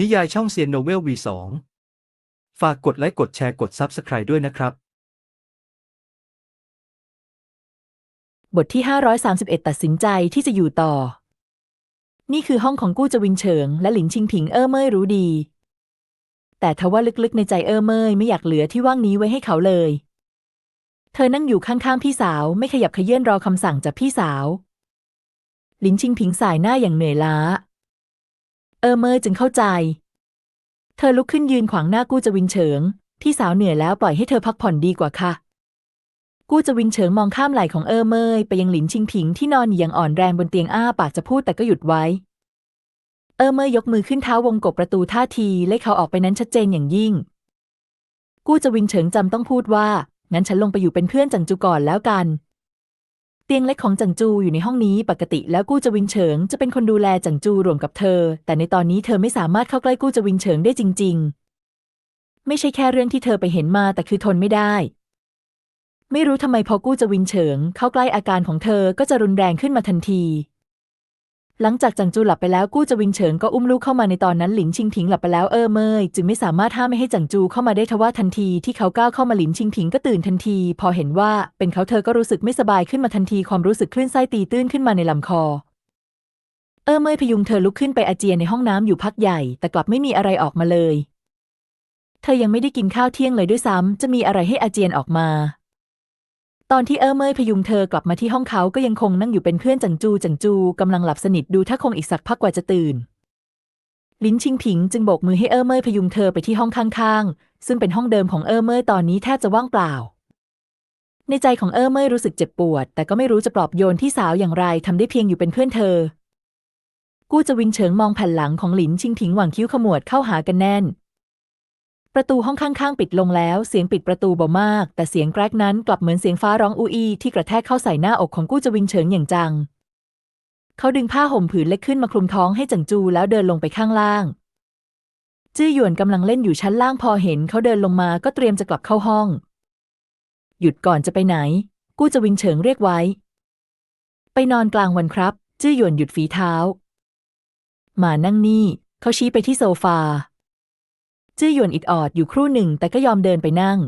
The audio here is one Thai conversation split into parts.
นิยายช่องเซียนโนเวล V2 ฝากกดไลค์กดแชร์กด Subscribe ด้วยนะครับ บทที่ 531 ตัดสินใจที่จะอยู่ต่อ นี่คือห้องของกู้จวินเฉิง และหลินชิงผิงเอ้อเมยรู้ดี แต่ทว่าลึกๆในใจเอ้อเมยไม่อยากเหลือที่ว่างนี้ไว้ให้เขาเลย เธอนั่งอยู่ข้างๆพี่สาวไม่ขยับเขยื่นรอคำสั่งจากพี่สาว หลินชิงผิงสายหน้าอย่างเหนื่อยล้า เอ้อเมยจึงเข้าใจ เธอลุกขึ้นยืนขวางหน้ากู้จวินเฉิงพี่สาวเหนื่อยแล้วปล่อยให้เธอพักผ่อนดีกว่าค่ะ กู้จวินเฉิงมองข้ามไหล่ของเออเมยไปยังหลินชิงผิงที่นอนอย่างอ่อนแรงบนเตียงอ้าปากจะพูดแต่ก็หยุดไว้ เออเมยยกมือขึ้นเท้าวงกบประตูท่าทีเลขเขาออกไปนั้นชัดเจนอย่างยิ่ง กู้จวินเฉิงจำต้องพูดว่างั้นฉันลงไปอยู่เป็นเพื่อนจังจูก่อนแล้วกัน เตียงเล็กของจังจูอยู่ในห้องนี้ปกติแล้วกู้จะวิงเฉิง จะเป็นคนดูแลจังจูรวมกับเธอ แต่ในตอนนี้เธอไม่สามารถเข้าใกล้กู้จะวิงเฉิงได้จริง ๆ ไม่ใช่แค่เรื่องที่เธอไปเห็นมาแต่คือทนไม่ได้ ไม่รู้ทำไมพอกู้จะวิงเฉิง เข้าใกล้อาการของเธอก็จะรุนแรงขึ้นมาทันที หลังจากจังจูหลับไปแล้วกู้จะวินเฉิงก็อุ้มลูกเข้ามาในตอนนั้นหลินชิงผิงหลับไปแล้วเออเมยจึงไม่สามารถห้ามไม่ให้จังจูเข้ามาได้ทว่าทันทีที่เขาก้าวเข้ามาหลินชิงผิงก็ตื่นทันที พอเห็นว่าเป็นเขาเธอก็รู้สึกไม่สบายขึ้นมาทันทีความรู้สึกคลื่นไส้ตีตื้นขึ้นมาในลำคอ เออเมยพยุงเธอลุกขึ้นไปอาเจียนในห้องน้ำอยู่พักใหญ่ แต่กลับไม่มีอะไรออกมาเลย เธอยังไม่ได้กินข้าวเที่ยงเลยด้วยซ้ำจะมีอะไรให้อาเจียนออกมา ตอนที่เออเมยพยุงเธอกลับมาที่ห้องเขาก็ยังคงนั่งอยู่เป็นเพื่อนจังจูจังจูกำลังหลับสนิทดูถ้าคงอีกสักพักกว่าจะตื่น ลินชิงผิงจึงโบกมือให้เออเมยพยุงเธอไปที่ห้องข้างๆ ซึ่งเป็นห้องเดิมของเออเมยตอนนี้แทบจะว่างเปล่า ในใจของเออเมยรู้สึกเจ็บปวด แต่ก็ไม่รู้จะปลอบโยนที่สาวอย่างไรทำได้เพียงอยู่เป็นเพื่อนเธอ กู้จะวินเฉิงมองแผ่นหลังของหลินชิงผิงหว่างคิ้วขมวดเข้าหากันแน่น ประตูห้องข้างๆ ปิดลงแล้ว เสียงปิดประตูเบามาก แต่เสียงแกรกนั้นกลับเหมือนเสียงฟ้าร้องอูอีที่กระแทกเข้าใส่หน้าอกของกู้จวินเฉิงอย่างจัง เขาดึงผ้าห่มผืนเล็กขึ้นมาคลุมท้องให้จังจูแล้วเดินลงไปข้างล่าง จื้อหยวนกำลังเล่นอยู่ชั้นล่างพอเห็นเขาเดินลงมาก็เตรียมจะกลับเข้าห้อง หยุดก่อนจะไปไหน กู้จวินเฉิงเรียกไว้ ไปนอนกลางวันครับ จื้อหยวนหยุดฝีเท้า มานั่งนี่ เขาชี้ไปที่โซฟา จื้อหยวนอิดออดอยู่ครู่หนึ่งแต่ก็ยอมเดินไปนั่ง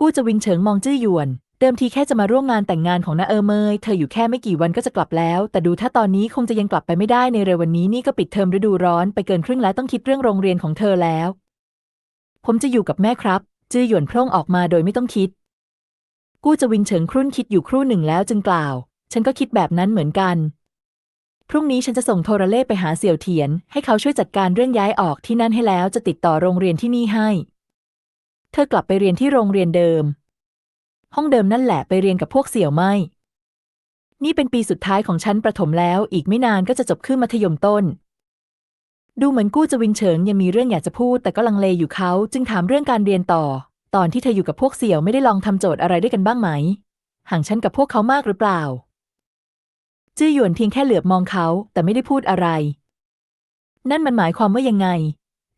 กู้จะวิงเฉิงมองจื้อหยวน เดิมทีแค่จะมาร่วมงานแต่งงานของน้าเออเมย เธออยู่แค่ไม่กี่วันก็จะกลับแล้ว แต่ดูถ้าตอนนี้คงจะยังกลับไปไม่ได้ในเร็ววันนี้นี่ก็ปิดเทอมฤดูร้อนไปเกินครึ่งแล้วต้องคิดเรื่องโรงเรียนของเธอแล้ว ผมจะอยู่กับแม่ครับ จื้อหยวนพร่งออกมาโดยไม่ต้องคิด กู้จะวิงเฉิงครุ่นคิดอยู่ครู่หนึ่งแล้วจึงกล่าว ฉันก็คิดแบบนั้นเหมือนกัน รุ่งนี้ฉันจะส่งโทรเล่ไปหาเสี่ยวเทียน ให้เขาช่วยจัดการเรื่องย้ายออกที่นั่นให้แล้วจะติดต่อโรงเรียนที่นี่ให้ เธอกลับไปเรียนที่โรงเรียนเดิม ห้องเดิมนั่นแหละไปเรียนกับพวกเสี่ยวไม่นี่เป็นปีสุดท้ายของฉันประถมแล้ว อีกไม่นานก็จะจบขึ้นมัธยมต้น ดูเหมือนกู้จะวินเฉิงยังมีเรื่องอยากจะพูด แต่ก็ลังเลอยู่เขา จึงถามเรื่องการเรียนต่อ ตอนที่เธออยู่กับพวกเสี่ยวไม่ได้ลองทำโจทย์อะไรด้วยกันบ้างไหม ห่างฉันกับพวกเขามากหรือเปล่า จื้อหยวนเพียงแค่เหลือบมองเขาแต่ไม่ได้พูดอะไร นั่นมันหมายความว่ายังไง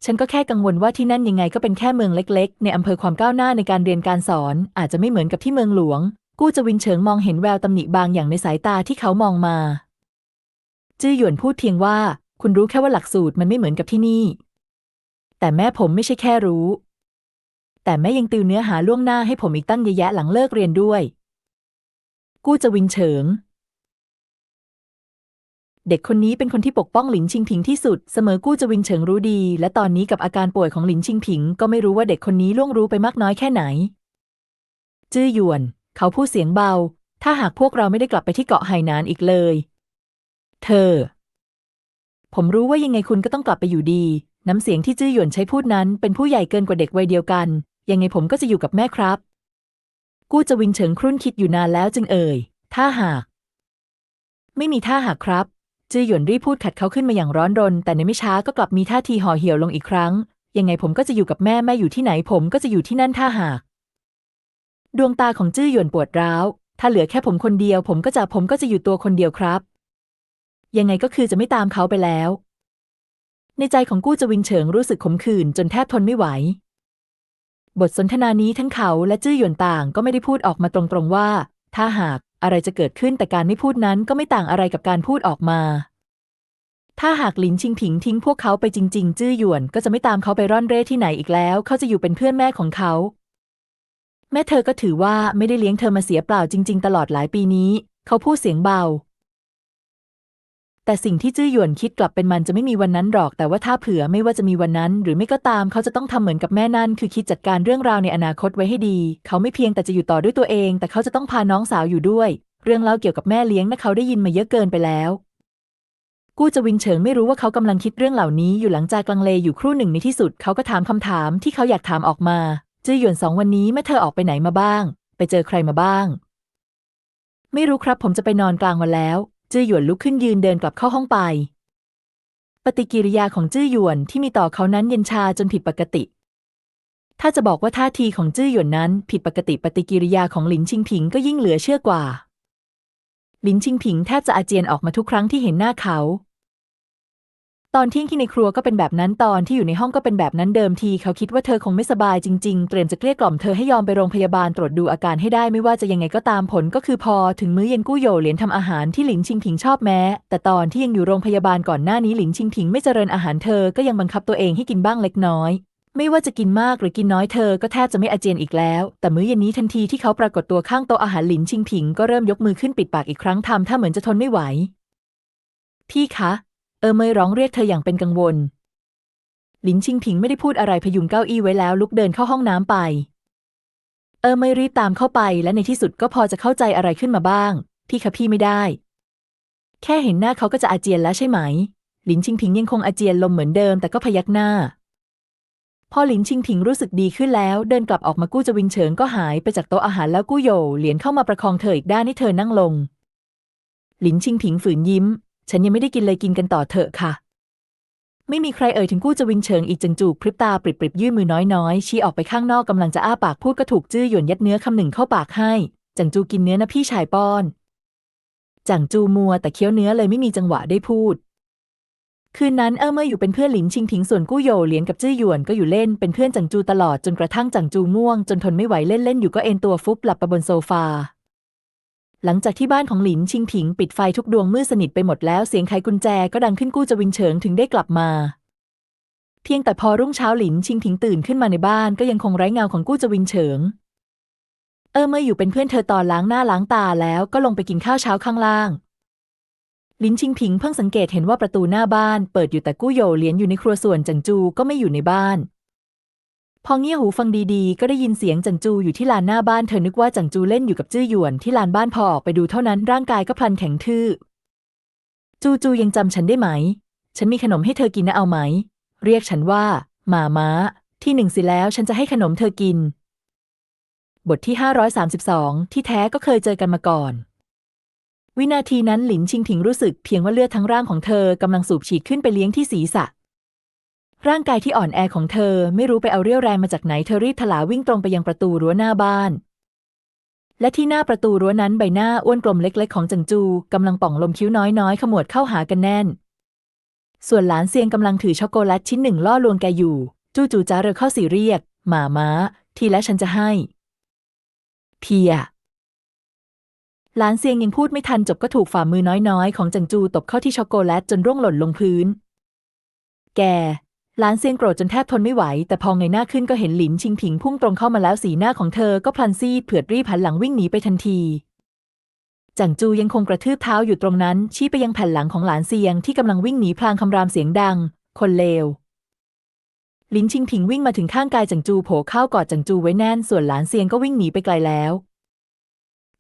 ฉันก็แค่กังวลว่าที่นั่นยังไงก็เป็นแค่เมืองเล็ก ๆ ในอำเภอความก้าวหน้าในการเรียนการสอน อาจจะไม่เหมือนกับที่เมืองหลวง กู้จะวินเฉิงมองเห็นแววตำหนิบางอย่างในสายตาที่เขามองมา จื้อหยวนพูดเพียงว่า คุณรู้แค่ว่าหลักสูตรมันไม่เหมือนกับที่นี่ แต่แม่ผมไม่ใช่แค่รู้ แต่แม่ยังติวเนื้อหาล่วงหน้าให้ผมอีกตั้งเยอะแยะหลังเลิกเรียนด้วย กู้จะวินเฉิง เด็กคนนี้เป็นคนที่ปกป้องหลินชิงผิงที่สุด เสมอกู้จะวินเฉิงรู้ดี และตอนนี้กับอาการป่วยของหลินชิงผิง ก็ไม่รู้ว่าเด็กคนนี้ล่วงรู้ไปมากน้อยแค่ไหน จื้อหยวน เขาพูดเสียงเบา ถ้าหากพวกเราไม่ได้กลับไปที่เกาะไหหนานอีกเลย เธอ ผมรู้ว่ายังไงคุณก็ต้องกลับไปอยู่ดี น้ำเสียงที่จื้อหยวนใช้พูดนั้น เป็นผู้ใหญ่เกินกว่าเด็กวัยเดียวกัน ยังไงผมก็จะอยู่กับแม่ครับ กู้จะวินเฉิงครุ่นคิดอยู่นานแล้วจึงเอ่ย ถ้าหาก ไม่มีท่าหากครับ จื้อหยวนรีพูดขัดเขาขึ้นมาอย่างร้อนรน แต่ในไม่ช้าก็กลับมีท่าทีห่อเหี่ยวลงอีกครั้ง ยังไงผมก็จะอยู่กับแม่แม่อยู่ที่ไหนผมก็จะอยู่ที่นั่นถ้าหาก ดวงตาของจื้อหยวนปวดร้าว ถ้าเหลือแค่ผมคนเดียว ผมก็จะผมก็จะอยู่ตัวคนเดียวครับ ยังไงก็คือจะไม่ตามเขาไปแล้ว ในใจของกู้จะวินเฉิงรู้สึกขมขื่นจนแทบทนไม่ไหว บทสนทนานี้ทั้งเขาและจื้อหยวนต่างก็ไม่ได้พูดออกมาตรงๆว่า ถ้าหาก อะไรจะเกิดขึ้นแต่การไม่พูดนั้นก็ไม่ต่างอะไรกับการพูดออกมา ถ้าหากหลินชิงผิงทิ้งพวกเขาไปจริง ๆ จื้อหยวนก็จะไม่ตามเขาไปร่อนเร่ที่ไหนอีกแล้ว เขาจะอยู่เป็นเพื่อนแม่ของเขา แม่เธอก็ถือว่าไม่ได้เลี้ยงเธอมาเสียเปล่าจริง ๆ ตลอดหลายปีนี้ เขาพูดเสียงเบา แต่สิ่งที่จื้อหยวนคิดกลับเป็นมันจะไม่มีวันนั้นหรอก แต่ว่าถ้าเผื่อไม่ว่าจะมีวันนั้น หรือไม่ก็ตามเขาจะต้องทำเหมือนกับแม่นั่น คือคิดจัดการเรื่องราวในอนาคตไว้ให้ดี เขาไม่เพียงแต่จะอยู่ต่อด้วยตัวเอง แต่เขาจะต้องพาน้องสาวอยู่ด้วย เรื่องเล่าเกี่ยวกับแม่เลี้ยงนะเขาได้ยินมาเยอะเกินไปแล้ว กู้จะวิงเฉิงไม่รู้ว่าเขากำลังคิดเรื่องเหล่านี้อยู่หลังจากลังเลอยู่ครู่หนึ่งในที่สุด เขาก็ถามคำถามที่เขาอยากถามออกมาจื้อหยวนสองวันนี้แม่เธอออกไปไหนมาบ้าง ไปเจอใครมาบ้าง ไม่รู้ครับผมจะไปนอนกลางวันแล้ว จื้อหยวนลุกขึ้นยืนเดินกลับเข้าห้องไป ปฏิกิริยาของจื้อหยวนที่มีต่อเขานั้นเย็นชาจนผิดปกติ ถ้าจะบอกว่าท่าทีของจื้อหยวนนั้น ผิดปกติปฏิกิริยาของหลินชิงผิงก็ยิ่งเหลือเชื่อกว่า หลินชิงผิงแทบจะอาเจียนออกมาทุกครั้งที่เห็นหน้าเขา ตอนที่ยงที่ในครัวก็เป็นแบบนั้นตอนที่อยู่ในห้องก็เป็นแบบนั้นเดิมทีเขาคิดว่าเธอคงไม่สบายจริงๆ เตรียมจะเกลี้ยกล่อมเธอให้ยอมไปโรงพยาบาลตรวจดูอาการให้ได้ไม่ว่าจะยังไงก็ตามผลก็คือพอถึงมื้อเย็นกู้โยเหรียญทำอาหารที่หลินชิงผิงชอบแม้ แต่ตอนที่ยังอยู่โรงพยาบาลก่อนหน้านี้หลินชิงผิงไม่เจริญอาหารเธอก็ยังบังคับตัวเองให้กินบ้างเล็กน้อยไม่ว่าจะกินมากหรือกินน้อยเธอก็แทบจะไม่อาเจียนอีกแล้ว แต่มื้อเย็นนี้ทันทีที่เขาปรากฏตัวข้างโต๊ะอาหารหลินชิงผิงก็เริ่มยกมือขึ้นปิดปากอีกครั้งทำท่าเหมือนจะทนไม่ไหว พี่คะ เออเมยร้องเรียกเธออย่างเป็นกังวล หลินชิงผิงไม่ได้พูดอะไรพยุงเก้าอี้ไว้แล้วลุกเดินเข้าห้องน้ำไป เออเมยรีบตามเข้าไปและในที่สุดก็พอจะเข้าใจอะไรขึ้นมาบ้าง พี่คะพี่ไม่ได้ แค่เห็นหน้าเขาก็จะอาเจียนแล้วใช่ไหม หลินชิงผิงยังคงอาเจียนลมเหมือนเดิมแต่ก็พยักหน้า พอหลินชิงผิงรู้สึกดีขึ้นแล้ว เดินกลับออกมากู้จะวิงเฉิงก็หายไปจากโต๊ะอาหารแล้วกู้โยเหรียญเข้ามาประคองเธออีกด้านให้เธอนั่งลงหลินชิงผิงฝืนยิ้ม ฉันยังไม่ได้กินเลยกินกันต่อเถอะค่ะ ไม่มีใครเอ่ยถึงกู้จะวิงเฉิงอีกจังจูบพริบตาปริบปริบยื่นมือน้อยๆชี้ออกไปข้างนอกกำลังจะอ้าปากพูดก็ถูกจื้อหยวนยัดเนื้อคำหนึ่งเข้าปากให้ จังจูกินเนื้อนะพี่ชายป้อนจังจูมัวแต่เคี้ยวเนื้อเลยไม่มีจังหวะได้พูด คืนนั้นเออเมื่ออยู่เป็นเพื่อนหลินชิงผิงส่วนกู้โยเหรียญกับจื้อหยวนก็อยู่เล่นเป็นเพื่อนจังจูตลอดจนกระทั่งจังจูง่วงจนทนไม่ไหวเล่นเล่นๆอยู่ก็เอนตัวฟุบหลับไปบนโซฟา หลังจากที่บ้านของหลินชิงผิงปิดไฟทุกดวงมืดสนิทไปหมดแล้วเสียงไขกุญแจก็ดังขึ้นกู้จะวิงเฉิงถึงได้กลับมา เพียงแต่พอรุ่งเช้าหลินชิงผิงตื่นขึ้นมาในบ้านก็ยังคงไร้เงาของกู้จะวิงเฉิง เออเมื่ออยู่เป็นเพื่อนเธอตอนล้างหน้าล้างตาแล้วก็ลงไปกินข้าวเช้าข้างล่างลินชิงผิงเพิ่งสังเกตเห็นว่าประตูหน้าบ้านเปิดอยู่แต่กู้โยเหลียนอยู่ในครัวส่วนจังจูก็ไม่อยู่ในบ้าน พอเงี่ยหูฟังดีๆ ก็ได้ยินเสียงจังจูอยู่ที่ลานหน้าบ้านเธอนึกว่าจังจูเล่นอยู่กับจื้อหยวนที่ลานบ้านพอออกไปดูเท่านั้นร่างกายก็พลันแข็งทื่อ จูจูยังจำฉันได้ไหม ฉันมีขนมให้เธอกินนะเอาไหม เรียกฉันว่าหมาม้า ที่หนึ่งสิแล้วฉันจะให้ขนมเธอกิน บทที่ 532 ที่แท้ก็เคยเจอกันมาก่อน วินาทีนั้นหลินชิงผิงรู้สึกเพียงว่าเลือดทั้งร่างของเธอกำลังสูบฉีดขึ้นไปเลี้ยงที่ศีรษะ ร่างกายที่อ่อนแอของเธอไม่รู้ไปเอาเรี่ยวแรงมาจากไหนเธอรีบถลาวิ่งตรงไปยังประตูรั้วหน้าบ้าน และที่หน้าประตูรั้วนั้นใบหน้าอ้วนกลมเล็ก ๆ ของจังจูกำลังป่องลมคิ้วน้อยๆขมวดเข้าหากันแน่น ส่วนหลานเซียงกำลังถือช็อกโกแลตชิ้นหนึ่งล่อลวงแกอยู่ จู่จู่จ้าเรอเข้าสีเรียกหมาม้า ทีและฉันจะให้ เพียหลานเซียงยังพูดไม่ทันจบก็ถูกฝ่ามือน้อยๆ ของจังจูตบเข้าที่ช็อกโกแลตจนร่วงหล่นลงพื้น แก หลานเซียงโกรธจนแทบทนไม่ไหว แต่พอเงยหน้าขึ้นก็เห็นหลินชิงผิงพุ่งตรงเข้ามาแล้วสีหน้าของเธอก็พลันซีดเผือดรีบหันหลังวิ่งหนีไปทันทีจังจูยังคงกระทืบเท้าอยู่ตรงนั้น ชี้ไปยังแผ่นหลังของหลานเซียงที่กำลังวิ่งหนีพลางคำรามเสียงดัง คนเลวลินชิงผิงวิ่งมาถึงข้างกายจังจูโผเข้ากอดจังจูไว้แน่น ส่วนหลานเซียงก็วิ่งหนีไปไกลแล้ว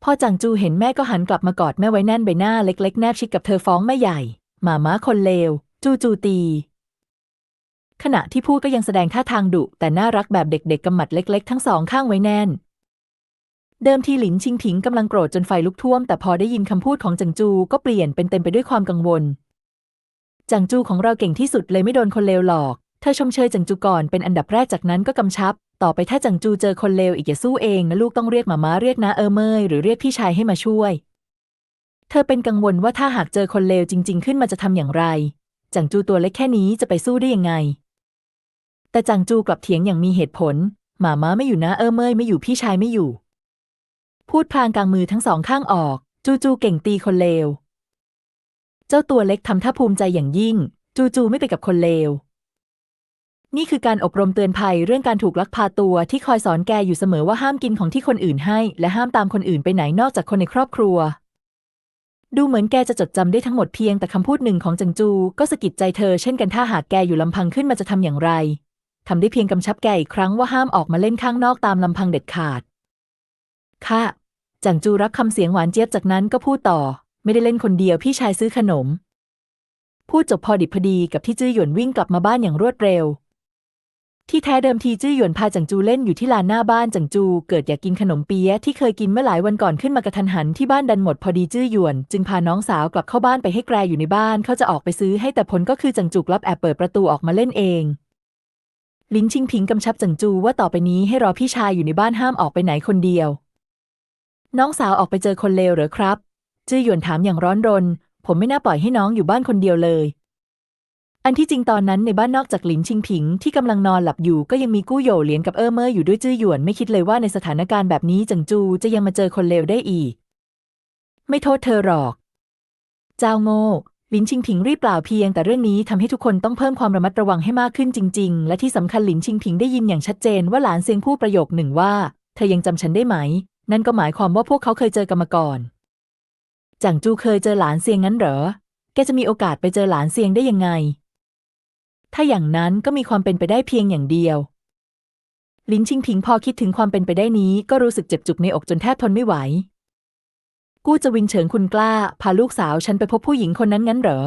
พอจังจูเห็นแม่ก็หันกลับมากอดแม่ไว้แน่นใบหน้าเล็ก ๆ แนบชิดกับเธอฟ้องแม่ใหญ่หมาม้าคนเลว จูจูตี ขณะที่พูดก็ยังแสดงท่าทางดุแต่น่ารักแบบเด็กๆกำหมัดเล็กๆ ทั้งสองข้างไว้แน่น เดิมทีหลินชิงผิงกำลังโกรธจนไฟลุกท่วม แต่พอได้ยินคำพูดของจังจูก็เปลี่ยนเป็นเต็มไปด้วยความกังวล จังจูของเราเก่งที่สุดเลยไม่โดนคนเลวหลอก เธอชมเชยจังจูก่อนเป็นอันดับแรกจากนั้นก็กำชับ ต่อไปถ้าจังจูเจอคนเลวอีกอย่าสู้เองนะลูกต้องเรียกหมาม้าเรียกนะเออเมยหรือเรียกพี่ชายให้มาช่วย เธอเป็นกังวลว่าถ้าหากเจอคนเลวจริง ๆ ขึ้นมาจะทำอย่างไร จังจูตัวเล็กแค่นี้จะไปสู้ได้ยังไง แต่จังจูกลับเถียงอย่างมีเหตุผล หมาม้าไม่อยู่นะเออเมยไม่อยู่พี่ชายไม่อยู่ พูดพลางกลางมือทั้งสองข้างออก จูจูเก่งตีคนเลว เจ้าตัวเล็กทำท่าภูมิใจอย่างยิ่ง จูๆไม่ไปกับคนเลว นี่คือการอบรมเตือนภัยเรื่องการถูกลักพาตัวที่คอยสอนแกอยู่เสมอว่าห้ามกินของที่คนอื่นให้ และห้ามตามคนอื่นไปไหนนอกจากคนในครอบครัวดูเหมือนแกจะจดจำได้ทั้งหมดเพียงแต่คำพูดหนึ่งของจังจู ก็สะกิดใจเธอเช่นกันถ้าหากแกอยู่ลำพังขึ้นมาจะทำอย่างไร ทำได้เพียงกำชับแกอีกครั้งว่าห้ามออกมาเล่นข้างนอกตามลำพังเด็ดขาด ค่ะ จังจูรับคำเสียงหวานเจี๊ยบจากนั้นก็พูดต่อ ไม่ได้เล่นคนเดียวพี่ชายซื้อขนม พูดจบพอดิบพอดีกับที่จื้อหยวนวิ่งกลับมาบ้านอย่างรวดเร็ว ที่แท้เดิมทีจื้อหยวนพาจังจูเล่นอยู่ที่ลานหน้าบ้านจังจู เกิดอยากกินขนมเปี๊ยะที่เคยกินเมื่อหลายวันก่อนขึ้นมากระทันหันที่บ้านดันหมดพอดีจื้อหยวน จึงพาน้องสาวกลับเข้าบ้านไปให้แกรอยู่ในบ้านเขาจะออกไปซื้อให้แต่ผลก็คือจังจูกลับแอบเปิดประตูออกมาเล่นเอง ลินชิงพิงกำชับจังจูว่าต่อไปนี้ให้รอพี่ชายอยู่ในบ้านห้ามออกไปไหนคนเดียว น้องสาวออกไปเจอคนเลวเหรอครับ จื้อหยวนถามอย่างร้อนรน ผมไม่น่าปล่อยให้น้องอยู่บ้านคนเดียวเลย อันที่จริงตอนนั้นในบ้านนอกจากหลินชิงผิงที่กำลังนอนหลับอยู่ก็ยังมีกู้โหยเหลียนกับเออเมอร์อยู่ด้วยจื้อหยวนไม่คิดเลยว่าในสถานการณ์แบบนี้จังจูจะยังมาเจอคนเลวได้อีก ไม่โทษเธอหรอก เจ้าโง่ ลินชิงผิงรีบเปล่าเพียง แต่เรื่องนี้ทำให้ทุกคนต้องเพิ่มความระมัดระวังให้มากขึ้นจริง ๆ และที่สำคัญหลินชิงผิงได้ยินอย่างชัดเจนว่าหลานเซียงพูดประโยคหนึ่งว่า เธอยังจำฉันได้ไหม นั่นก็หมายความว่าพวกเขาเคยเจอกันมาก่อนจังจูเคยเจอหลานเซียงงั้นเหรอ แกจะมีโอกาสไปเจอหลานเซียงได้ยังไง ถ้าอย่างนั้นก็มีความเป็นไปได้เพียงอย่างเดียวลินชิงผิงพอคิดถึงความเป็นไปได้นี้ก็รู้สึกเจ็บจุกในอกจนแทบทนไม่ไหว กู้จะวิงเฉิงคุณกล้า พาลูกสาวฉันไปพบผู้หญิงคนนั้นงั้นเหรอ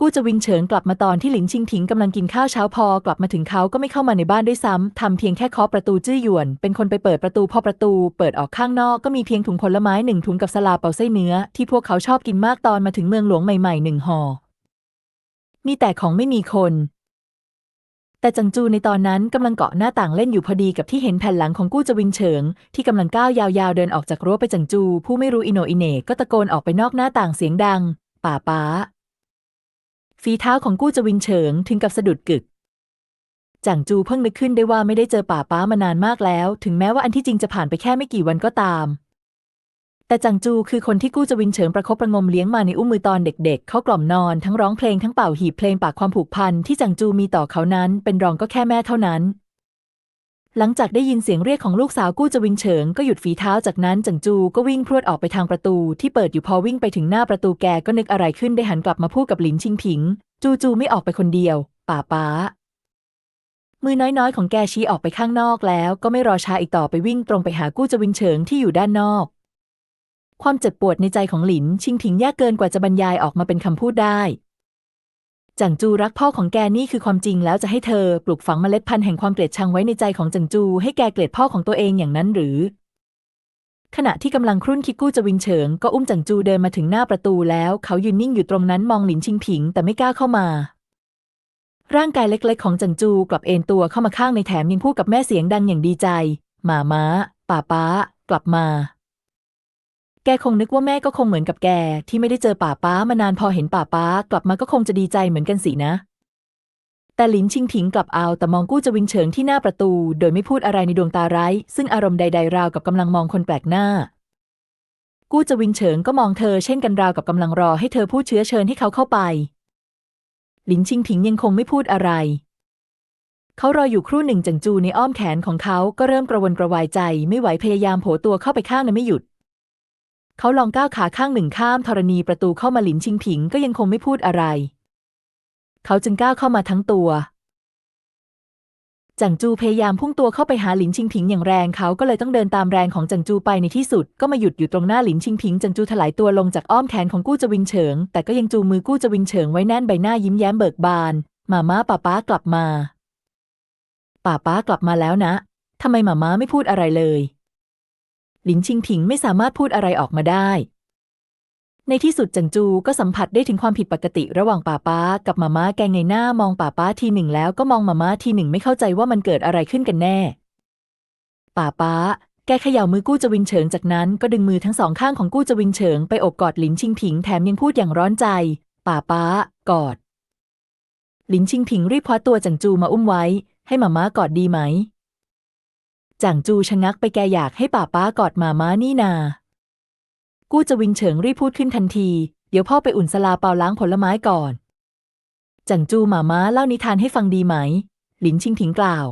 กู้จะวิงเฉิงกลับมาตอนที่หลินชิงผิงกำลังกินข้าวเช้าพอกลับมาถึงเขาก็ไม่เข้ามาในบ้านด้วยซ้ำทำเพียงแค่เคาะประตูจื้อหยวน เป็นคนไปเปิดประตูพอประตู เปิดออกข้างนอกก็มีเพียงถุงผลไม้หนึ่งถุงกับสลาเปาไส้เนื้อ ที่พวกเขาชอบกินมากตอนมาถึงเมืองหลวงใหม่ๆหนึ่งห่อมีแต่ของไม่มีคน แต่จังจูในตอนนั้นกำลังเกาะหน้าต่างเล่นอยู่พอดีกับที่เห็นแผ่นหลังของกู้จะวิงเฉิง ที่กำลังก้าวยาวๆเดินออกจากรั้วไปจังจู ผู้ไม่รู้อิโนอิเน่ก็ตะโกนออกไปนอกหน้าต่างเสียงดัง ป่าป้า ฝีเท้าของกู้จะวิงเฉิงถึงกับสะดุดกึกจังจูเพิ่งนึกขึ้นได้ว่าไม่ได้เจอป่าป้ามานานมากแล้ว ถึงแม้ว่าอันที่จริงจะผ่านไปแค่ไม่กี่วันก็ตาม แต่จังจูคือคนที่กู้จะวินเฉิงประคบประงมเลี้ยงมาในอุ้มมือตอนเด็กๆ เขากล่อมนอนทั้งร้องเพลงทั้งเป่าหีบเพลงปากความผูกพันที่จังจูมีต่อเขานั้น เป็นรองก็แค่แม่เท่านั้น หลังจากได้ยินเสียงเรียกของลูกสาวกู้จะวินเฉิงก็หยุดฝีเท้าจากนั้นจังจูก็วิ่งพรวดออกไปทางประตูที่เปิดอยู่พอวิ่งไปถึงหน้าประตูแกก็นึกอะไรขึ้นได้หันกลับมาพูดกับหลินชิงผิง จูจูไม่ออกไปคนเดียว ป่าป้ามือน้อยๆ ของแกชี้ออกไปข้างนอกแล้วก็ไม่รอช้าอีกต่อไปวิ่งตรงไปหากู้จะวินเฉิงที่อยู่ด้านนอก ความเจ็บปวดในใจของหลิน ชิงผิงยากเกินกว่าจะบรรยายออกมาเป็นคำพูดได้จังจูรักพ่อของแกนี่คือความจริงแล้วจะให้เธอปลูกฝังเมล็ดพันธุ์แห่งความเกลียดชังไว้ในใจของจังจู ให้แกเกลียดพ่อของตัวเองอย่างนั้นหรือ ขณะที่กำลังครุ่นคิดกู้จะวิงเฉิง ก็อุ้มจังจูเดินมาถึงหน้าประตูแล้ว เขายืนนิ่งอยู่ตรงนั้นมองหลินชิงผิง แต่ไม่กล้าเข้ามา ร่างกายเล็ก ๆ ของจังจูกลับเอนตัวเข้ามาข้างในแถมยังพูดกับแม่เสียงดังอย่างดีใจหมาม้าป่าป้ากลับมา แกคงนึกว่าแม่ก็คงเหมือนกับแก ที่ไม่ได้เจอป่าป้ามานานพอเห็นป่าป้ากลับมาก็คงจะดีใจเหมือนกันสินะ แต่หลินชิงผิงกลับเอาแต่มองกู้จะวิงเฉิงที่หน้าประตู โดยไม่พูดอะไรในดวงตาไร้ซึ่งอารมณ์ใด ๆ ราวกับกำลังมองคนแปลกหน้า กู้จะวิงเฉิงก็มองเธอเช่นกันราวกับกำลังรอให้เธอพูดเชื้อเชิญให้เขาเข้าไป หลินชิงผิงยังคงไม่พูดอะไร เขารออยู่ครู่หนึ่งจังจูในอ้อมแขนของเขาก็เริ่มกระวนกระวายใจ ไม่ไหวพยายามโผตัวเข้าไปข้างนั้นไม่หยุด เขาลองก้าวขาข้างหนึ่งข้ามธรณีประตูเข้ามาหลินชิงผิงก็ยังคงไม่พูดอะไร เขาจึงก้าวเข้ามาทั้งตัวจังจูพยายามพุ่งตัวเข้าไปหาหลินชิงผิงอย่างแรงเขาก็เลยต้องเดินตามแรงของจังจูไปในที่สุด ก็มาหยุดอยู่ตรงหน้าหลินชิงผิงจังจูถลายตัวลงจากอ้อมแขนของกู้จวิงเฉิง แต่ก็ยังจูมือกู้จวิงเฉิงไว้แน่นใบหน้ายิ้มแย้มเบิกบานหมาม้าป้าป้ากลับมาป้าป้ากลับมาแล้วนะทำไมหมาม้าไม่พูดอะไรเลย หลินชิงผิงไม่สามารถพูดอะไรออกมาได้ ในที่สุดจังจูก็สัมผัสได้ถึงความผิดปกติระหว่างป่าป้ากับมาม้าแกงเงยหน้ามองป่าป้าทีหนึ่งแล้วก็มองมาม้าทีหนึ่งไม่เข้าใจว่ามันเกิดอะไรขึ้นกันแน่ ป่าป้า แกเขย่ามือกู้จะวิงเฉิงจากนั้นก็ดึงมือทั้งสองข้างของกู้จะวิงเฉิงไปโอบกอดหลินชิงผิงแถมยังพูดอย่างร้อนใจ ป่าป้า กอด หลินชิงผิงรีบคว้าตัวจังจูมาอุ้มไว้ ให้มาม้ากอดดีไหม จังจูชะงักไปแกอยากให้ป่าป้ากอดหมาม้านี่นา กู้จะวิงเฉิงรีบพูดขึ้นทันที เดี๋ยวพ่อไปอุ่นสลาเปาล้างผลไม้ก่อน จังจูหมาม้าเล่านิทานให้ฟังดีไหม หลินชิงถิงกล่าว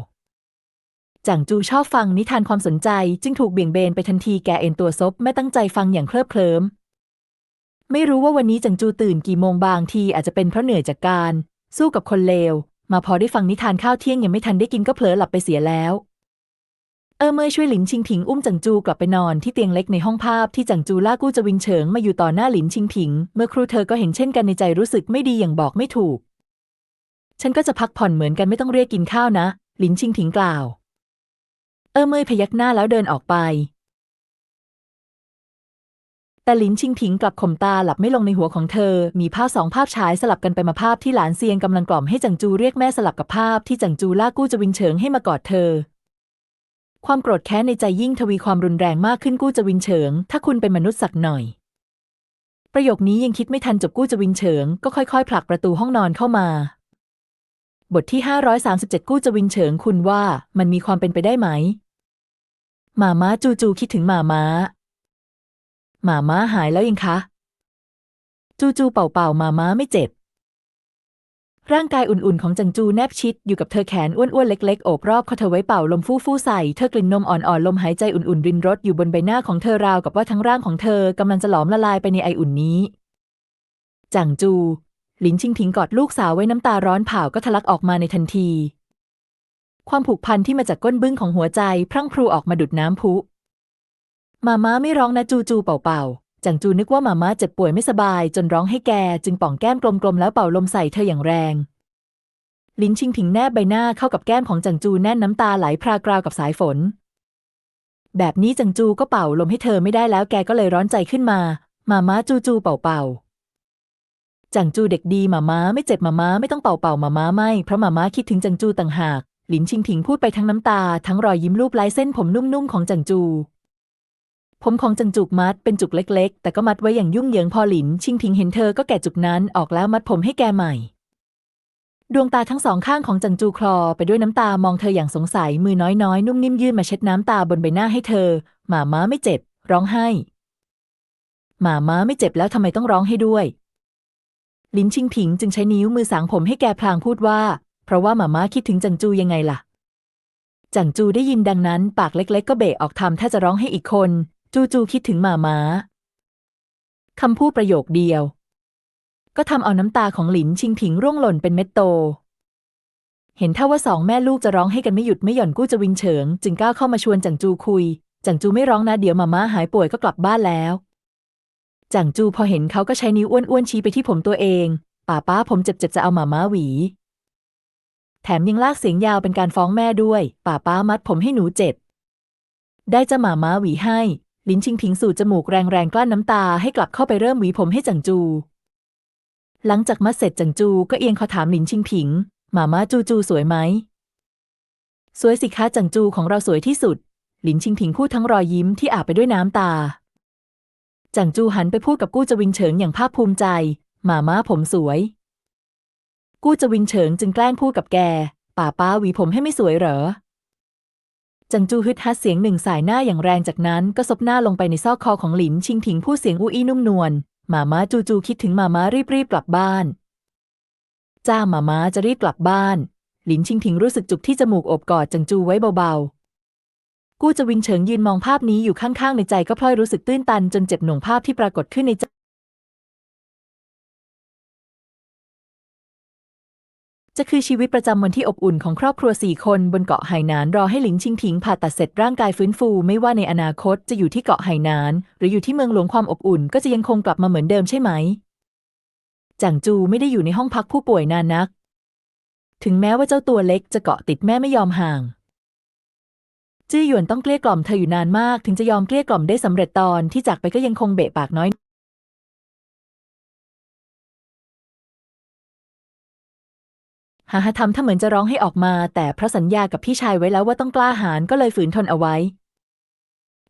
จังจูชอบฟังนิทานความสนใจจึงถูกเบี่ยงเบนไปทันทีแกเอ็นตัวซบไม่ตั้งใจฟังอย่างเคลิบเคลิ้ม ไม่รู้ว่าวันนี้จังจูตื่นกี่โมงบางทีอาจจะเป็นเพราะเหนื่อยจากการ สู้กับคนเลว มาพอได้ฟังนิทานข้าวเที่ยงยังไม่ทันได้กินก็เผลอหลับไปเสียแล้ว เออเมยช่วยหลินชิงผิงอุ้มจังจูกลับไปนอนที่เตียงเล็กในห้องภาพที่จังจูล่ากู้จะวิงเฉิงมาอยู่ต่อหน้าหลินชิงผิง เมื่อครูเธอก็เห็นเช่นกันในใจรู้สึกไม่ดีอย่างบอกไม่ถูก ฉันก็จะพักผ่อนเหมือนกันไม่ต้องเรียกกินข้าวนะ หลินชิงผิงกล่าว เออเมยพยักหน้าแล้วเดินออกไป แต่หลินชิงผิงกลับข่มตาหลับไม่ลงในหัวของเธอ มีภาพสองภาพฉายสลับกันไปมาภาพที่หลานเซียงกำลังกล่อมให้จังจูเรียกแม่สลับกับภาพที่จังจูล่ากู้จะวิงเฉิงให้มากอดเธอ ความโกรธแค้นในใจยิ่งทวีความรุนแรงมากขึ้นกู้จะวินเฉิง ถ้าคุณเป็นมนุษย์สักหน่อย ประโยคนี้ยังคิดไม่ทันจบกู้จะวินเฉิง ก็ค่อยๆผลักประตูห้องนอนเข้ามา บทที่ 537 กู้จะวินเฉิงคุณว่ามันมีความเป็นไปได้ไหมหมาม้าจูจูคิดถึงหมาม้าหมาม้าหายแล้วยังคะ จูจูเป่าเป่าหมาม้าไม่เจ็บ ร่างกายอุ่นๆ ของจังจูแนบชิดอยู่กับเธอแขนอ้วนๆ เล็กๆ โอบรอบเขาเธอไว้เป่าลมฟู่ฟู่ใส่ เธอกลิ่นนมอ่อนๆ ลมหายใจอุ่นๆ รินรสอยู่บนใบหน้าของเธอราวกับว่าทั้งร่างของเธอกำลังจะหลอมละลายไปในไออุ่นนี้ จังจู หลินชิงผิงกอดลูกสาวไว้น้ำตาร้อนเผาก็ทะลักออกมาในทันที ความผูกพันที่มาจากก้นบึ้งของหัวใจ พรั่งพรูออกมาดุดน้ำพุ มาม้าไม่ร้องนะจูจูเป่าเป่า จังจูนึกว่ามาม่าเจ็บป่วยไม่สบายจนร้องให้แก จึงป่องแก้มกลมๆแล้วเป่าลมใส่เธออย่างแรง ลิ้นชิงผิงแนบใบหน้าเข้ากับแก้มของจังจูแน่นน้ำตาไหลพรากราวกับสายฝน แบบนี้จังจูก็เป่าลมให้เธอไม่ได้แล้วแกก็เลยร้อนใจขึ้นมา มาม้าจูจูเป่าเป่าจังจูเด็กดีมาม้าไม่เจ็บมาม้าไม่ต้องเป่าเป่ามาม้าไม่เพราะมาม้าคิดถึงจังจูต่างหาก หลินชิงผิงพูดไปทั้งน้ำตา ทั้งรอยยิ้มรูปลายเส้นผมนุ่มๆของจังจู ผมของจังจุกมัดเป็นจุกเล็ก ๆ แต่ก็มัดไว้อย่างยุ่งเหยิงพอหลิน ชิงผิงเห็นเธอก็แกะจุกนั้นออกแล้วมัดผมให้แกใหม่ ดวงตาทั้งสองข้างของจังจูคลอไปด้วยน้ำตามองเธออย่างสงสัยมือน้อยๆ นุ่มนิ่มยื่นมาเช็ดน้ำตาบนใบหน้าให้เธอ หมาม้าไม่เจ็บ ร้องไห้ หมาม้าไม่เจ็บแล้วทำไมต้องร้องให้ด้วย ลินชิงผิงจึงใช้นิ้วมือสางผมให้แกพลางพูดว่า เพราะว่าหมาม้าคิดถึงจังจูยังไงล่ะจังจูได้ยินดังนั้น ปากเล็ก ๆ ก็เบะออกทำถ้าจะร้องให้อีกคน จูจูคิดถึงหมาม้าคำพูดประโยคเดียว ก็ทำเอาน้ำตาของหลินชิงผิงร่วงหล่นเป็นเม็ดโต เห็นท่าว่าสองแม่ลูกจะร้องให้กันไม่หยุดไม่หย่อนกู้จะวิงเฉิง จึงก้าวเข้ามาชวนจังจูคุย จังจูไม่ร้องนะเดี๋ยวหมาม้าหายป่วยก็กลับบ้านแล้ว จังจูพอเห็นเขาก็ใช้นิ้วอ้วนๆชี้ไปที่ผมตัวเองป้าป้าผมเจ็บๆจะเอาหมาม้าหวี แถมยังลากเสียงยาวเป็นการฟ้องแม่ด้วยป้าป้ามัดผมให้หนูเจ็บได้จะหมาม้าหวีให้ ลิ้นชิงผิงสูดจมูกแรงๆกลั้นน้ำตาให้กลับเข้าไปเริ่มหวีผมให้จังจู หลังจากมัดเสร็จจังจูก็เอียงคอถามลินชิงผิงหมาม้าจูจูสวยไหม สวยสิคะจังจูของเราสวยที่สุด หลินชิงผิงพูดทั้งรอยยิ้มที่อาบไปด้วยน้ำตา จังจูหันไปพูดกับกู้จวิงเฉิงอย่างภาคภูมิใจหมาม้าผมสวย กู้จวิงเฉิงจึงแกล้งพูดกับแก ป่าป้าหวีผมให้ไม่สวยเหรอ จังจูฮึดฮัดเสียงหนึ่งสายหน้าอย่างแรงจากนั้นก็ซบหน้าลงไปในซอกคอของหลินชิงผิงพูดเสียงอู้อี้นุ่มนวลหมาม้าจูจูคิดถึงหมาม้ารีบรีบกลับบ้าน จ้าหมาม้าจะรีบกลับบ้าน หลินชิงผิงรู้สึกจุกที่จมูกอบกอดจังจูไว้เบาๆ กู้จะวิงเฉิงยืนมองภาพนี้อยู่ข้างๆในใจก็พลอยรู้สึกตื้นตันจนเจ็บหน่วงภาพที่ปรากฏขึ้นในใจ จะคือชีวิตประจำวันที่อบอุ่นของครอบครัวสี่คนบนเกาะไหหนานรอให้หลิงชิงผิงผ่าตัดเสร็จร่างกายฟื้นฟูไม่ว่าในอนาคตจะอยู่ที่เกาะไหหนาน หรืออยู่ที่เมืองหลวงความอบอุ่นก็จะยังคงกลับมาเหมือนเดิมใช่ไหมจังจูไม่ได้อยู่ในห้องพักผู้ป่วยนานนัก ถึงแม้ว่าเจ้าตัวเล็กจะเกาะติดแม่ไม่ยอมห่างจี้หยวนต้องเกลี้ยกล่อมเธออยู่นานมาก ถึงจะยอมเกลี้ยกล่อมได้สำเร็จตอนที่จากไปก็ยังคงเบะปากน้อย หาหาทำถ้าเหมือนจะร้องให้ออกมา แต่เพราะสัญญากับพี่ชายไว้แล้วว่าต้องกล้าหาญก็เลยฝืนทนเอาไว้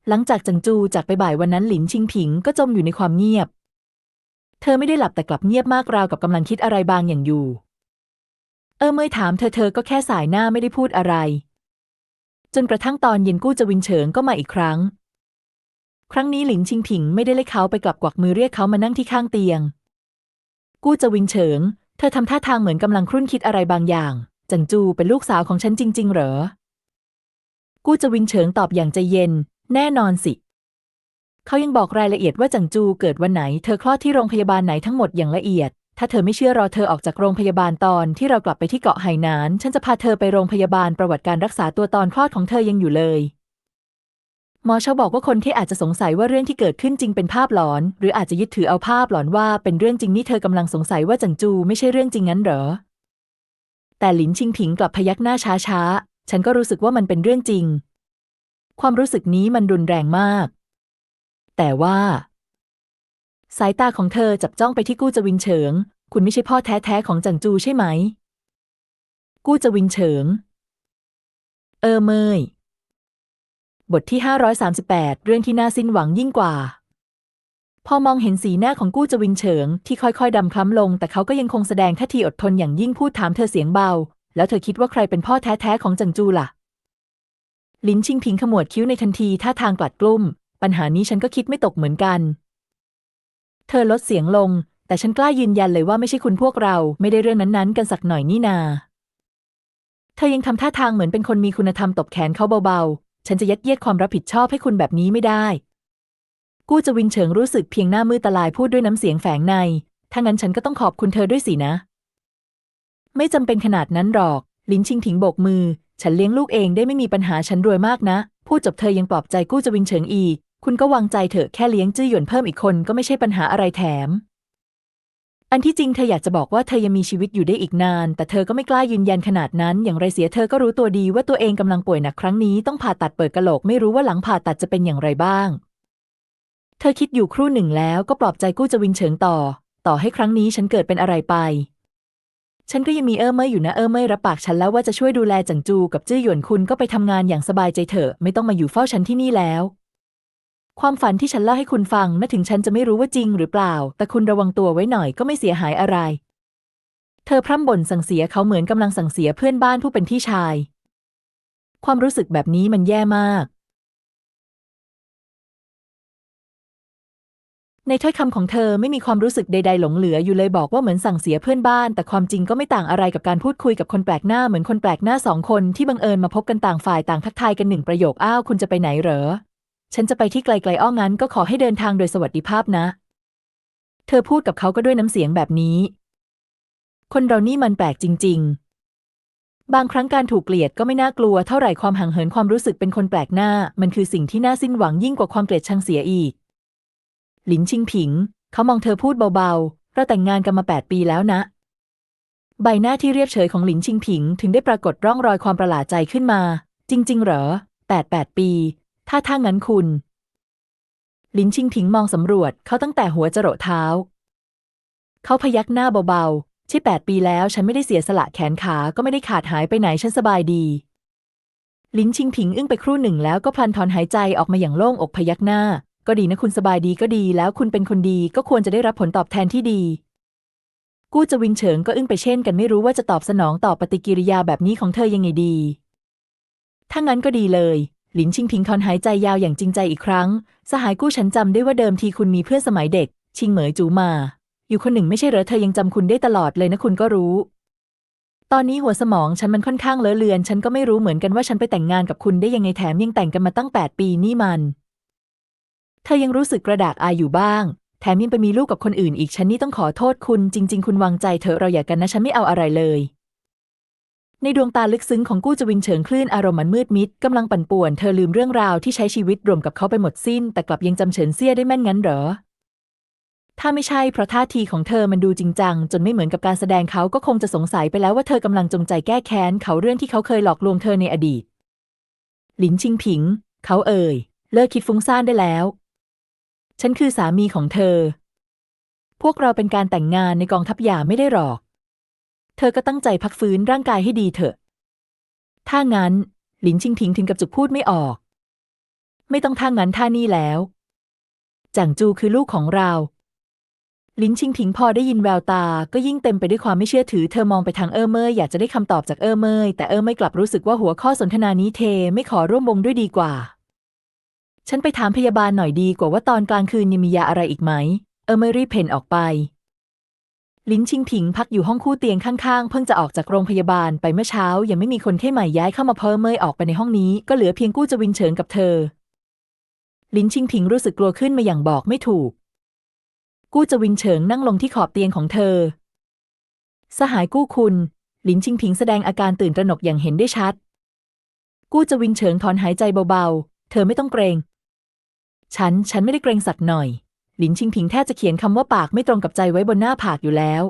หลังจากจังจูจากไปบ่ายวันนั้นหลินชิงผิงก็จมอยู่ในความเงียบ เธอไม่ได้หลับแต่กลับเงียบมากราวกับกำลังคิดอะไรบางอย่างอยู่ เออเมื่อถามเธอเธอก็แค่สายหน้าไม่ได้พูดอะไร จนกระทั่งตอนเย็นกู้จะวินเฉิงก็มาอีกครั้ง ครั้งนี้หลินชิงผิงไม่ได้เล่เขาไปกลับกวักมือเรียกเขามานั่งที่ข้างเตียง กู้จะวิงเฉิง เธอทำท่าทางเหมือนกำลังครุ่นคิดอะไรบางอย่าง จังจูเป็นลูกสาวของฉันจริง ๆ เหรอ กู้จะวิงเฉิงตอบอย่างใจเย็น แน่นอนสิ เขายังบอกรายละเอียดว่าจังจูเกิดวันไหน เธอคลอดที่โรงพยาบาลไหนทั้งหมดอย่างละเอียด ถ้าเธอไม่เชื่อรอเธอออกจากโรงพยาบาลตอนที่เรากลับไปที่เกาะไหหนาน ฉันจะพาเธอไปโรงพยาบาลประวัติการรักษาตัวตอนคลอดของเธอยังอยู่เลย หมอเชาบอกว่าคนที่อาจจะสงสัยว่าเรื่องที่เกิดขึ้นจริงเป็นภาพหลอน หรืออาจจะยึดถือเอาภาพหลอนว่าเป็นเรื่องจริงนี่เธอกำลังสงสัยว่าจังจูไม่ใช่เรื่องจริงงั้นเหรอ แต่หลินชิงผิงกลับพยักหน้าช้าๆ ฉันก็รู้สึกว่ามันเป็นเรื่องจริง ความรู้สึกนี้มันรุนแรงมาก แต่ว่า สายตาของเธอจับจ้องไปที่กู้จวินเฉิง คุณไม่ใช่พ่อแท้ๆของจังจูใช่ไหม กู้จวินเฉิง เออเมย บทที่ 538 เรื่องที่น่าสิ้นหวังยิ่งกว่า พอมองเห็นสีหน้าของกู้จวินเฉิง ที่ค่อยๆดำคล้ำลง แต่เขาก็ยังคงแสดงท่าทีอดทนอย่างยิ่งพูดถามเธอเสียงเบา แล้วเธอคิดว่าใครเป็นพ่อแท้ๆของจังจูล่ะ ลินชิงพิงขมวดคิ้วในทันทีท่าทางกลัดกลุ้ม ปัญหานี้ฉันก็คิดไม่ตกเหมือนกัน เธอลดเสียงลง แต่ฉันกล้ายืนยันเลยว่าไม่ใช่คุณพวกเราไม่ได้เรื่องนั้นๆ กันสักหน่อยนี่นา เธอยังทำท่าทางเหมือนเป็นคนมีคุณธรรมตบแขนเขาเบาๆ ฉันจะยัดเยียดความรับผิดชอบให้คุณแบบนี้ไม่ได้ กู้จะวินเฉิงรู้สึกเพียงหน้ามือตาลายพูดด้วยน้ำเสียงแฝงใน ถ้างั้นฉันก็ต้องขอบคุณเธอด้วยสินะ ไม่จำเป็นขนาดนั้นหรอก ลินชิงถิงโบกมือ ฉันเลี้ยงลูกเองได้ไม่มีปัญหาฉันรวยมากนะ พูดจบเธอยังปลอบใจกู้จะวินเฉิงอีก คุณก็วางใจเถอะแค่เลี้ยงจื้อหยวนเพิ่มอีกคนก็ไม่ใช่ปัญหาอะไรแถม อันที่จริงเธออยากจะบอกว่าเธอยังมีชีวิตอยู่ได้อีกนาน แต่เธอก็ไม่กล้ายืนยันขนาดนั้น อย่างไรเสียเธอก็รู้ตัวดีว่าตัวเองกำลังป่วยหนักครั้งนี้ต้องผ่าตัดเปิดกะโหลกไม่รู้ว่าหลังผ่าตัดจะเป็นอย่างไรบ้าง เธอคิดอยู่ครู่หนึ่งแล้วก็ปลอบใจกู้จะวินเฉิงต่อ ต่อให้ครั้งนี้ฉันเกิดเป็นอะไรไป ฉันก็ยังมีเออเมยอยู่นะเออเมยรับปากฉันแล้วว่าจะช่วยดูแลจังจูกับจื้อหยวนคุณก็ไปทำงานอย่างสบายใจเถอะไม่ต้องมาอยู่เฝ้าฉันที่นี่แล้ว ความฝันที่ฉันเล่าให้คุณฟังน่าถึงฉันจะไม่รู้ว่าจริงหรือเปล่า แต่คุณระวังตัวไว้หน่อยก็ไม่เสียหายอะไร เธอพร่ำบ่นสั่งเสียเขาเหมือนกำลังสั่งเสียเพื่อนบ้านผู้เป็นพี่ชาย ความรู้สึกแบบนี้มันแย่มาก ในถ้อยคำของเธอไม่มีความรู้สึกใด ๆ หลงเหลืออยู่เลยบอกว่าเหมือนสั่งเสียเพื่อนบ้าน แต่ความจริงก็ไม่ต่างอะไรกับการพูดคุยกับคนแปลกหน้าเหมือนคนแปลกหน้าสองคนที่บังเอิญมาพบกันต่างฝ่ายต่างทักทายกันหนึ่งประโยคอ้าวคุณจะไปไหนเหรอ ฉันจะไปที่ไกลๆอ้องั้นก็ขอให้เดินทางโดยสวัสดิภาพนะ เธอพูดกับเขาก็ด้วยน้ำเสียงแบบนี้ คนเรานี่มันแปลกจริง ๆ บางครั้งการถูกเกลียดก็ไม่น่ากลัวเท่าไหร่ความห่างเหินความรู้สึกเป็นคนแปลกหน้า มันคือสิ่งที่น่าสิ้นหวังยิ่งกว่าความเกลียดชังเสียอีก หลินชิงผิง เขามองเธอพูดเบาๆ เราแต่งงานกันมาแปดปีแล้วนะ ใบหน้าที่เรียบเฉยของหลินชิงผิง ถึงได้ปรากฏร่องรอยความประหลาดใจขึ้นมา จริง ๆ เหรอแปดแปดปี ถ้าถ้างั้นคุณหลินชิงผิงมองสำรวจเขาตั้งแต่หัวจรดเท้า เขาพยักหน้าเบาๆ ใช่แปดปีแล้วฉันไม่ได้เสียสละแขนขาก็ไม่ได้ขาดหายไปไหนฉันสบายดี ลินชิงผิงอึ้งไปครู่หนึ่งแล้วก็พลันถอนหายใจออกมาอย่างโล่งอกพยักหน้า ก็ดีนะคุณสบายดีก็ดีแล้วคุณเป็นคนดีก็ควรจะได้รับผลตอบแทนที่ดี กู้จะวิงเฉิงก็อึ้งไปเช่นกันไม่รู้ว่าจะตอบสนองต่อปฏิกิริยาแบบนี้ของเธอยังไงดีถ้างั้นก็ดีเลย หลินชิงพิงถอนหายใจยาวอย่างจริงใจอีกครั้ง สหายกู้ฉันจำได้ว่าเดิมทีคุณมีเพื่อนสมัยเด็ก ชิงเหมยจูมา อยู่คนหนึ่งไม่ใช่เหรอเธอยังจำคุณได้ตลอดเลยนะคุณก็รู้ ตอนนี้หัวสมองฉันมันค่อนข้างเลอะเลือน ฉันก็ไม่รู้เหมือนกันว่าฉันไปแต่งงานกับคุณได้ยังไงแถมยังแต่งกันมาตั้งแปดปีนี่มัน เธอยังรู้สึกกระดากอายอยู่บ้าง แถมยังไปมีลูกกับคนอื่นอีกฉันนี่ต้องขอโทษคุณ จริง ๆ คุณวางใจเถอะเราอย่ากันนะฉันไม่เอาอะไรเลย ในดวงตาลึกซึ้งของกู้จวินเฉิงคลื่นอารมณ์มันมืดมิดกำลังปั่นป่วน เธอลืมเรื่องราวที่ใช้ชีวิตรวมกับเขาไปหมดสิ้น แต่กลับยังจำเฉินเซี่ยได้แม่นงั้นเหรอ ถ้าไม่ใช่เพราะท่าทีของเธอมันดูจริงจัง จนไม่เหมือนกับการแสดงเขาก็คงจะสงสัยไปแล้วว่าเธอกำลังจงใจแก้แค้นเขาเรื่องที่เขาเคยหลอกลวงเธอในอดีต หลินชิงผิง เขาเอ่ย เลิกคิดฟุ้งซ่านได้แล้ว ฉันคือสามีของเธอ พวกเราเป็นการแต่งงานในกองทัพยาไม่ได้หรอก เธอก็ตั้งใจพักฟื้นร่างกายให้ดีเถอะ ถ้างั้น หลินชิงผิงถึงกับจุกพูดไม่ออก ไม่ต้องท่างั้นท่านี่แล้วจังจูคือลูกของเรา ลินชิงผิงพอได้ยินแววตา ก็ยิ่งเต็มไปด้วยความไม่เชื่อถือ เธอมองไปทางเออเมยอยากจะได้คำตอบจากเออเมยแต่เออเมยกลับรู้สึกว่าหัวข้อสนทนานี้เทไม่ขอร่วมวงด้วยดีกว่า ฉันไปถามพยาบาลหน่อยดีกว่าว่าตอนกลางคืนยังมียาอะไรอีกไหม เออเมยรีบเพ่นออกไป ลินชิงผิงพักอยู่ห้องคู่เตียงข้างๆ เพิ่งจะออกจากโรงพยาบาลไปเมื่อเช้า ยังไม่มีคนไข้ใหม่ย้ายเข้ามาเพิ่มเมยออกไปในห้องนี้ ก็เหลือเพียงกู้จวินเฉิงกับเธอ ลินชิงผิงรู้สึกกลัวขึ้นมาอย่างบอกไม่ถูก กู้จวินเฉิงนั่งลงที่ขอบเตียงของเธอ สหายกู้คุณลินชิงผิงแสดงอาการตื่นตระหนกอย่างเห็นได้ชัด กู้จวินเฉิงถอนหายใจเบาๆ เธอไม่ต้องเกรง ฉัน ฉันไม่ได้เกรงสักหน่อย หลินชิงผิงแทบจะเขียนคำว่าปากไม่ตรงกับใจไว้บนหน้าผากอยู่แล้ว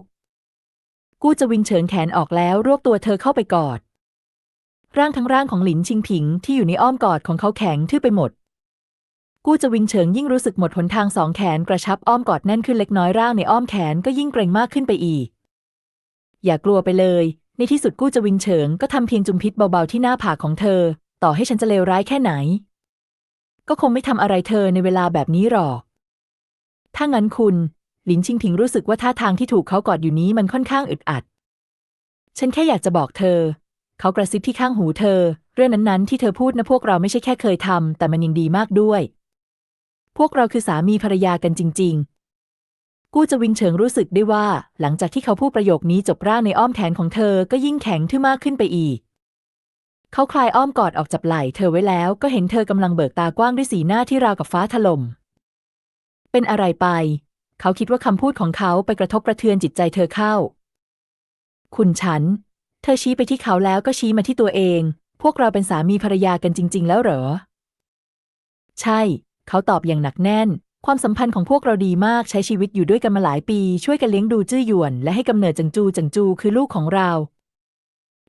กู้จะวินเฉิงแขนออกแล้วรวบตัวเธอเข้าไปกอด ร่างทั้งร่างของหลินชิงผิงที่อยู่ในอ้อมกอดของเขาแข็งทื่อไปหมด กู้จะวินเฉิงยิ่งรู้สึกหมดหนทางสองแขนกระชับอ้อมกอดแน่นขึ้นเล็กน้อยร่างในอ้อมแขนก็ยิ่งเกรงมากขึ้นไปอีก อย่ากลัวไปเลย ในที่สุดกู้จะวินเฉิงก็ทำเพียงจุมพิษเบาๆที่หน้าผากของเธอ ต่อให้ฉันจะเลวร้ายแค่ไหน ก็คงไม่ทำอะไรเธอในเวลาแบบนี้หรอก ถ้างั้นคุณหลินชิงผิงรู้สึกว่าท่าทางที่ถูกเขากอดอยู่นี้มันค่อนข้างอึดอัด ฉันแค่อยากจะบอกเธอ เขากระซิบที่ข้างหูเธอ เรื่องนั้นๆ ที่เธอพูดนะพวกเราไม่ใช่แค่เคยทำแต่มันยังดีมากด้วย พวกเราคือสามีภรรยากันจริง ๆ กู้จะวินเฉิงรู้สึกได้ว่า หลังจากที่เขาพูดประโยคนี้จบร่างในอ้อมแขนของเธอก็ยิ่งแข็งทื่อมากขึ้นไปอีก เขาคลายอ้อมกอดออกจากไหล่เธอไว้แล้วก็เห็นเธอกำลังเบิกตากว้างด้วยสีหน้าที่ราวกับฟ้าถล่ม เป็นอะไรไป เขาคิดว่าคำพูดของเขาไปกระทบกระเทือนจิตใจเธอเข้า คุณฉัน เธอชี้ไปที่เขาแล้วก็ชี้มาที่ตัวเอง พวกเราเป็นสามีภรรยากันจริง ๆ แล้วเหรอ ใช่ เขาตอบอย่างหนักแน่น ความสัมพันธ์ของพวกเราดีมากใช้ชีวิตอยู่ด้วยกันมาหลายปี ช่วยกันเลี้ยงดูจื้อหยวน และให้กำเนิดจังจูจังจูคือลูกของเรา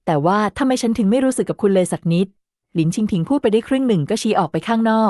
แต่ว่าทำไมฉันถึงไม่รู้สึกกับคุณเลยสักนิด หลินชิงผิงพูดไปได้ครึ่งหนึ่งก็ชี้ออกไปข้างนอก